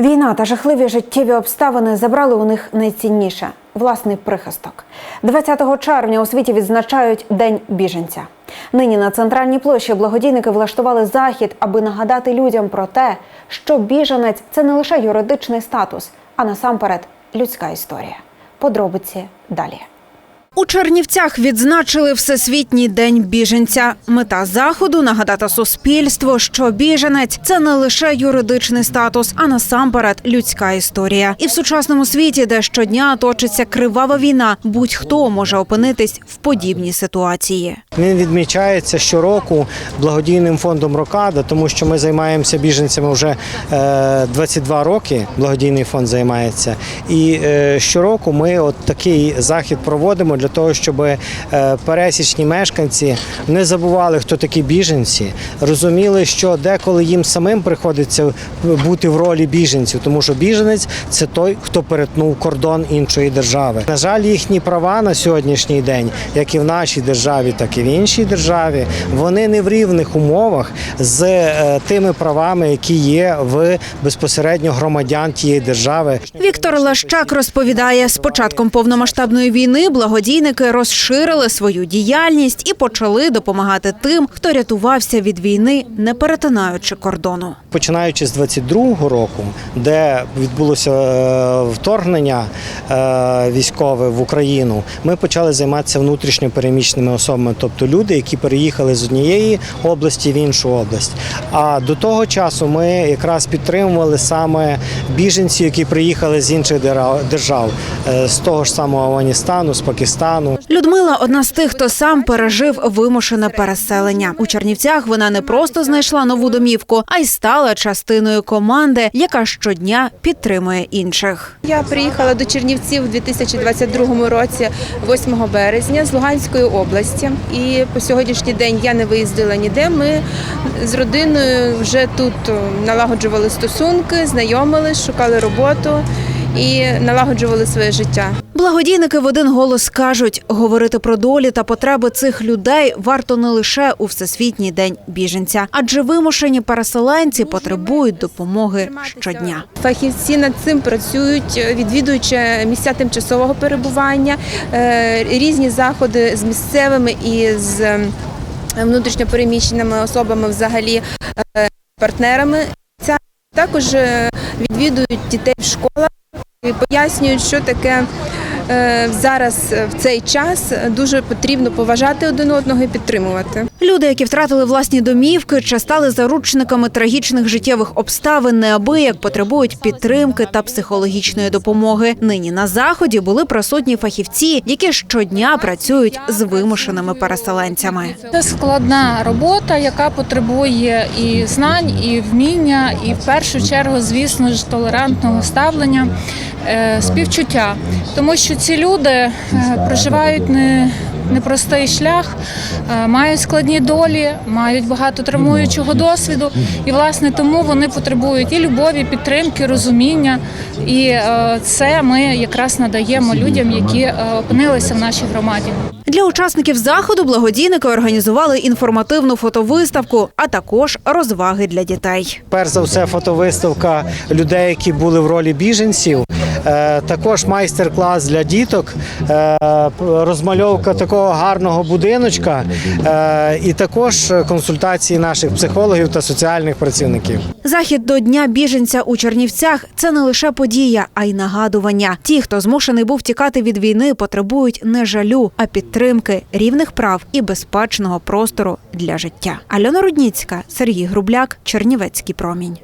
Війна та жахливі життєві обставини забрали у них найцінніше власний прихисток. 20 червня у світі відзначають День біженця. Нині на центральній площі благодійники влаштували захід, аби нагадати людям про те, що біженець це не лише юридичний статус, а насамперед людська історія. Подробиці далі. У Чернівцях відзначили Всесвітній день біженця. Мета заходу нагадати суспільству, що біженець це не лише юридичний статус, а насамперед людська історія. І в сучасному світі, де щодня точиться кривава війна, будь-хто може опинитись в подібній ситуації. Він відмічається щороку благодійним фондом Рокада, тому що ми займаємося біженцями вже е, 22 роки. Благодійний фонд займається. І е, щороку ми от такий захід проводимо для того, щоб е, пересічні мешканці не забували, хто такі біженці, розуміли, що деколи їм самим приходиться бути в ролі біженців, тому що біженець це той, хто перетнув кордон іншої держави. На жаль, їхні права на сьогоднішній день, як і в нашій державі, так і в іншій державі, вони не в рівних умовах з е, тими правами, які є в безпосередньо громадян тієї держави. Віктор Лащак розповідає, з початком повномасштабної війни благодійники розширили свою діяльність і почали допомагати тим, хто рятувався від війни, не перетинаючи кордону. Починаючи з 22-го року, де відбулося е, вторгнення е, військове в Україну, ми почали займатися внутрішньо переміщеними особами, тобто люди, які переїхали з однієї області в іншу область. А до того часу ми якраз підтримували саме біженців, які приїхали з інших держав, е, з того ж самого Афганістану, з Пакистану. Людмила одна з тих, хто сам пережив вимушене переселення. У Чернівцях вона не просто знайшла нову домівку, а й стала частиною команди, яка щодня підтримує інших. Я приїхала до Чернівців у 2022 році, 8 березня, з Луганської області. І по сьогоднішній день я не виїздила ніде. Ми з родиною вже тут налагоджували стосунки, знайомились, шукали роботу і налагоджували своє життя. Благодійники в один голос кажуть, говорити про долі та потреби цих людей варто не лише у всесвітній день біженця, адже вимушені переселенці потребують допомоги щодня. Фахівці над цим працюють, відвідуючи місця тимчасового перебування, е, різні заходи з місцевими і з е, внутрішньопереміщеними особами, взагалі е, партнерами. Також відвідують дітей в школах і пояснюють, що таке. е, Зараз е, в цей час дуже потрібно поважати один одного і підтримувати. Люди, які втратили власні домівки чи стали заручниками трагічних життєвих обставин, неабияк потребують підтримки та психологічної допомоги. Нині на заході були присутні фахівці, які щодня працюють з вимушеними переселенцями. Це складна робота, яка потребує і знань, і вміння, і в першу чергу, звісно ж, толерантного ставлення, співчуття. Тому що ці люди е, проживають не непростий шлях, е, мають складні долі, мають багато травмуючого досвіду, і власне тому вони потребують і любові, підтримки, розуміння. І е, це ми якраз надаємо людям, які е, опинилися в нашій громаді. Для учасників заходу благодійники організували інформативну фотовиставку, а також розваги для дітей. Перш за все, фотовиставка людей, які були в ролі біженців. Е, Також майстер-клас для діток, е, розмальовка такого гарного будиночка, е, і також консультації наших психологів та соціальних працівників. Захід до дня біженця у Чернівцях це не лише подія, а й нагадування. Ті, хто змушений був тікати від війни, потребують не жалю, а підтримки, рівних прав і безпечного простору для життя. Альона Рудніцька, Сергій Грубляк, Чернівецький промінь.